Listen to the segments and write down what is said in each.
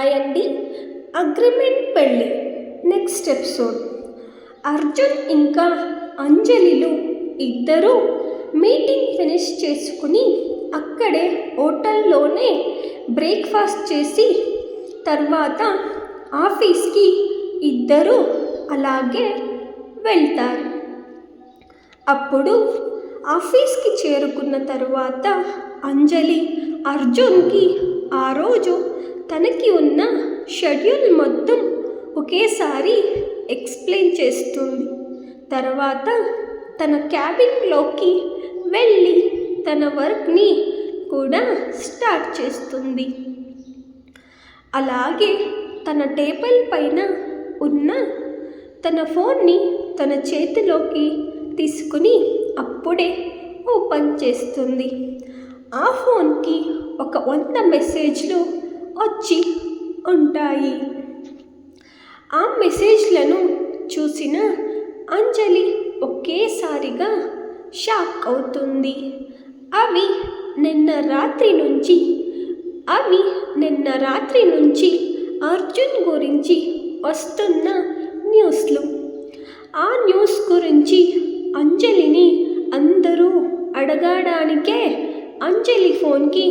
అయండి. Agreement పెళ్ళి. Next episode. Arjun ఇంకా అంజలిలు ఇద్దరూ మీటింగ్ ఫినిష్ చేసుకుని అక్కడే హోటల్లోనే బ్రేక్ఫాస్ట్ చేసి తర్వాత ఆఫీస్కి ఇద్దరు అలాగే వెళ్తారు. అప్పుడు ఆఫీస్కి చేరుకున్న తర్వాత అంజలి అర్జున్కి ఆ రోజు తనకి ఉన్న షెడ్యూల్ మొత్తం ఒకేసారి ఎక్స్ప్లెయిన్ చేస్తుంది. తర్వాత తన క్యాబిన్లోకి వెళ్ళి తన వర్క్ని కూడా స్టార్ట్ చేస్తుంది. అలాగే తన టేబుల్ పైన ఉన్న తన ఫోన్ని తన చేతిలోకి తీసుకుని అప్పుడే ఓపెన్ చేస్తుంది. ఆ ఫోన్కి ఒక వంద మెసేజ్లు వచ్చి ఉంటాయి. ఆ మెసేజ్లను చూసిన అంజలి ఒకేసారిగా షాక్ అవుతుంది. అవి నిన్న రాత్రి నుంచి అవి నిన్న రాత్రి నుంచి అర్జున్ గురించి వస్తున్న న్యూస్లు. ఆ న్యూస్ గురించి అంజలిని అందరూ అడగడానికే అంజలి ఫోన్కి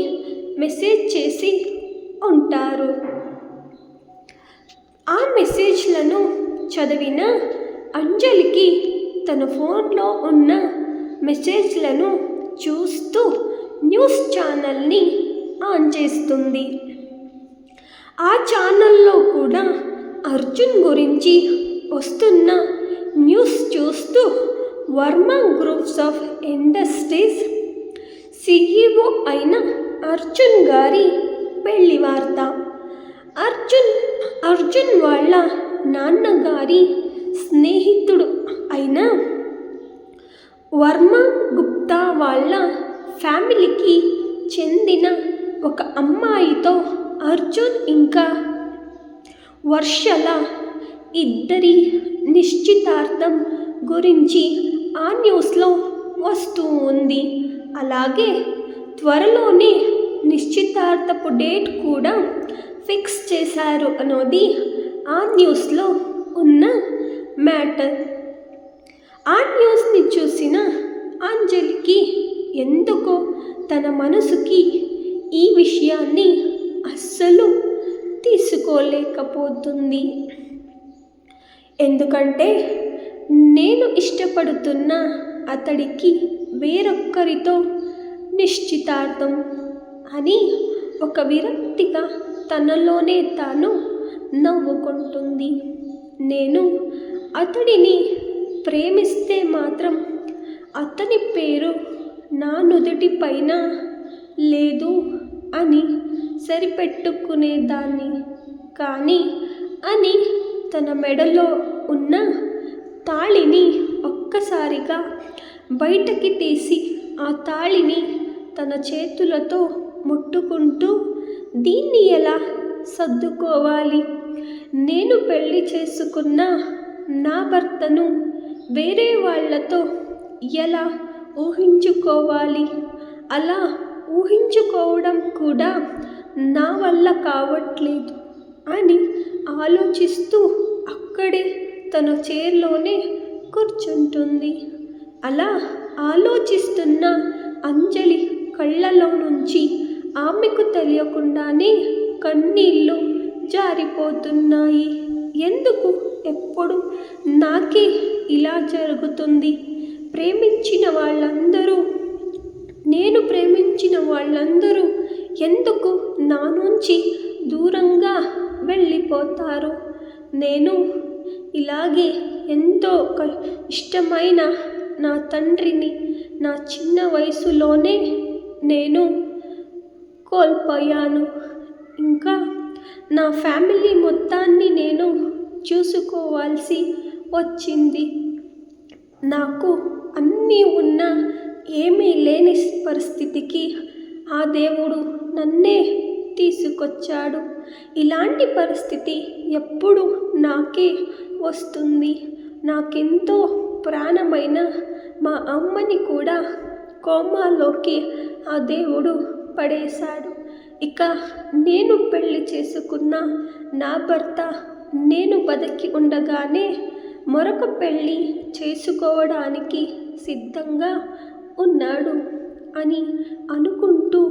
మెసేజ్ చేసి ఉంటారు. ఆ మెసేజ్లను చదివిన అంజలికి తన ఫోన్లో ఉన్న మెసేజ్లను చూస్తూ న్యూస్ ఛానల్ని ఆన్ చేస్తుంది. ఆ ఛానల్లో కూడా అర్జున్ గురించి వస్తున్న న్యూస్ చూస్తూ Varma groups of industries CEO అయిన అర్జున్ గారి పెళ్ళి వార్త అర్జున్ అర్జున్ వాళ్ళ నాన్నగారి స్నేహితుడు అయిన వర్మ గుప్తా వాళ్ళ ఫ్యామిలీకి చెందిన ఒక అమ్మాయితో అర్జున్ ఇంకా వర్షల ఇద్దరి నిశ్చితార్థం గురించి ఆ న్యూస్లో వస్తూ ఉంది అలాగే త్వరలోనే నిశ్చితార్థపు డేట్ కూడా ఫిక్స్ చేశారు అన్నది ఆ న్యూస్లో ఉన్న మ్యాటర్. ఆ న్యూస్ని చూసిన అంజలికి ఎందుకో తన మనసుకి ఈ విషయాన్ని అస్సలు తీసుకోలేకపోతుంది. ఎందుకంటే నేను ఇష్టపడుతున్న అతడికి వేరొక్కరితో నిశ్చితార్థం అని ఒక విరక్తిగా తనలోనే తాను నవ్వుకుంటుంది. నేను అతడిని ప్రేమిస్తే మాత్రం అతని పేరు నా నుదుటి పైన లేదు అని సరిపెట్టుకునేదాన్ని. కానీ అని తన మెడలో ఉన్న తాళిని ఒక్కసారిగా బయటకి తీసి ఆ తాళిని తన చేతులతో ముట్టుకుంటూ దీన్ని ఎలా సర్దుకోవాలి? నేను పెళ్ళి చేసుకున్న నా భర్తను వేరే వాళ్ళతో ఎలా ఊహించుకోవాలి? అలా ఊహించుకోవడం కూడా నా వల్ల కావట్లేదు అని ఆలోచిస్తూ అక్కడే తన చైర్లోనే కూర్చుంటుంది. అలా ఆలోచిస్తున్న అంజలి కళ్ళలో నుంచి ఆమెకు తెలియకుండానే కన్నీళ్ళు జారిపోతున్నాయి. ఎందుకు? ఎప్పుడు? నాకే ఇలా జరుగుతుంది. ప్రేమించిన వాళ్ళందరూ నేను ప్రేమించిన వాళ్ళందరూ ఎందుకు నా నుంచి దూరంగా వెళ్ళిపోతారు? నేను ఇలాగే ఎంతో ఇష్టమైన నా తండ్రిని నా చిన్న వయసులోనే నేను కోల్పోయాను. ఇంకా నా ఫ్యామిలీ మొత్తాన్ని నేను చూసుకోవాల్సి వచ్చింది. నాకు అన్నీ ఉన్న ఏమీ లేని పరిస్థితికి ఆ దేవుడు నన్నే తీసుకొచ్చాడు. ఇలాంటి పరిస్థితి ఎప్పుడు నాకే వస్తుంది. నాకెంతో ప్రాణమైన మా అమ్మని కూడా కోమాలోకి ఆ దేవుడు పడేశాడు. ఇక నేను పెళ్ళి చేసుకున్న నా భర్త నేను బతికి ఉండగానే మరొక పెళ్ళి చేసుకోవడానికి సిద్ధంగా ఉన్నాడు అని అనుకుంటూ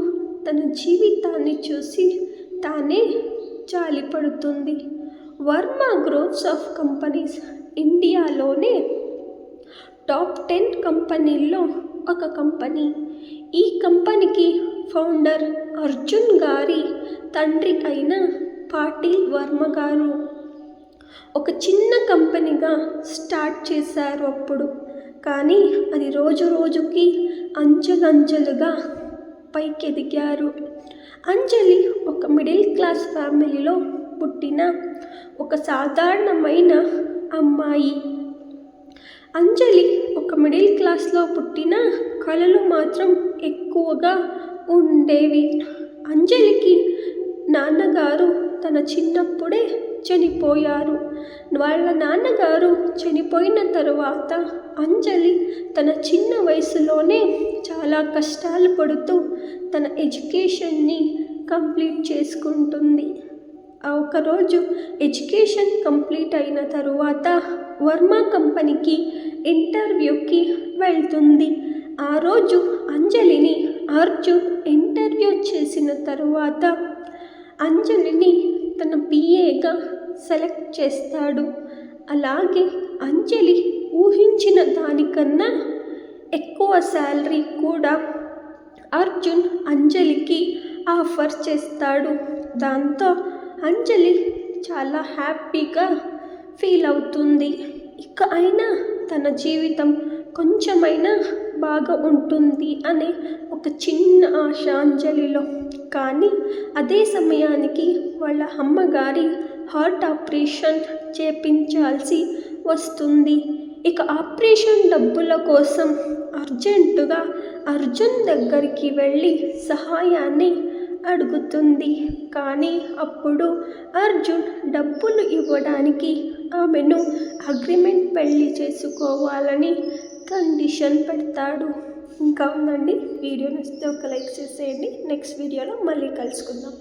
తన జీవితాన్ని చూసి తానే జాలిపడుతుంది. వర్మ గ్రూప్స్ ఆఫ్ కంపెనీస్ ఇండియాలోనే టాప్ టెన్ కంపెనీల్లో ఒక కంపెనీ. ఈ కంపెనీకి ఫౌండర్ అర్జున్ గారి తండ్రి అయిన పాటిల్ వర్మ గారు ఒక చిన్న కంపెనీగా స్టార్ట్ చేశారు అప్పుడు. కానీ అది రోజు రోజుకి అంచెలంచెలుగా పైకెదిగారు. అంజలి ఒక మిడిల్ క్లాస్ ఫ్యామిలీలో పుట్టిన ఒక సాధారణమైన అమ్మాయి. అంజలి ఒక మిడిల్ క్లాస్లో పుట్టిన కళలు మాత్రం ఎక్కువగా ఉండేవి. అంజలికి నాన్నగారు తన చిన్నప్పుడే చనిపోయారు. వాళ్ళ నాన్నగారు చనిపోయిన తరువాత అంజలి తన చిన్న వయసులోనే చాలా కష్టాలు పడుతూ తన ఎడ్యుకేషన్ని కంప్లీట్ చేసుకుంటుంది. ఒకరోజు ఎడ్యుకేషన్ కంప్లీట్ అయిన తరువాత వర్మ కంపెనీకి ఇంటర్వ్యూకి వెళ్తుంది. ఆ రోజు అంజలిని అర్జున్ ఇంటర్వ్యూ చేసిన తరువాత అంజలిని తన పిఏగా సెలెక్ట్ చేస్తాడు. అలాగే అంజలి ఊహించిన దానికన్నా ఎక్కువ శాలరీ కూడా అర్జున్ అంజలికి ఆఫర్ చేస్తాడు. దాంతో అంజలి చాలా హ్యాపీగా ఫీల్ అవుతుంది. ఇక అయినా తన జీవితం కొంచెమైనా బాగా ఉంటుంది అనే ఒక చిన్న ఆశ అంజలిలో కానీ అదే సమయానికి వాళ్ళ అమ్మగారి హార్ట్ ఆపరేషన్ చేపించాల్సి వస్తుంది. ఇక ఆపరేషన్ డబ్బుల కోసం అర్జెంటుగా అర్జున్ దగ్గరికి వెళ్ళి సహాయాన్ని అడుగుతుంది. కానీ అప్పుడు అర్జున్ డబ్బులు ఇవ్వడానికి ఆమెను అగ్రిమెంట్ పెళ్ళి చేసుకోవాలని కండిషన్ పెడతాడు. ఇంకా ఉందండి. వీడియో నచ్చితే ఒక లైక్ చేసేయండి. నెక్స్ట్ వీడియోలో మళ్ళీ కలుసుకుందాం.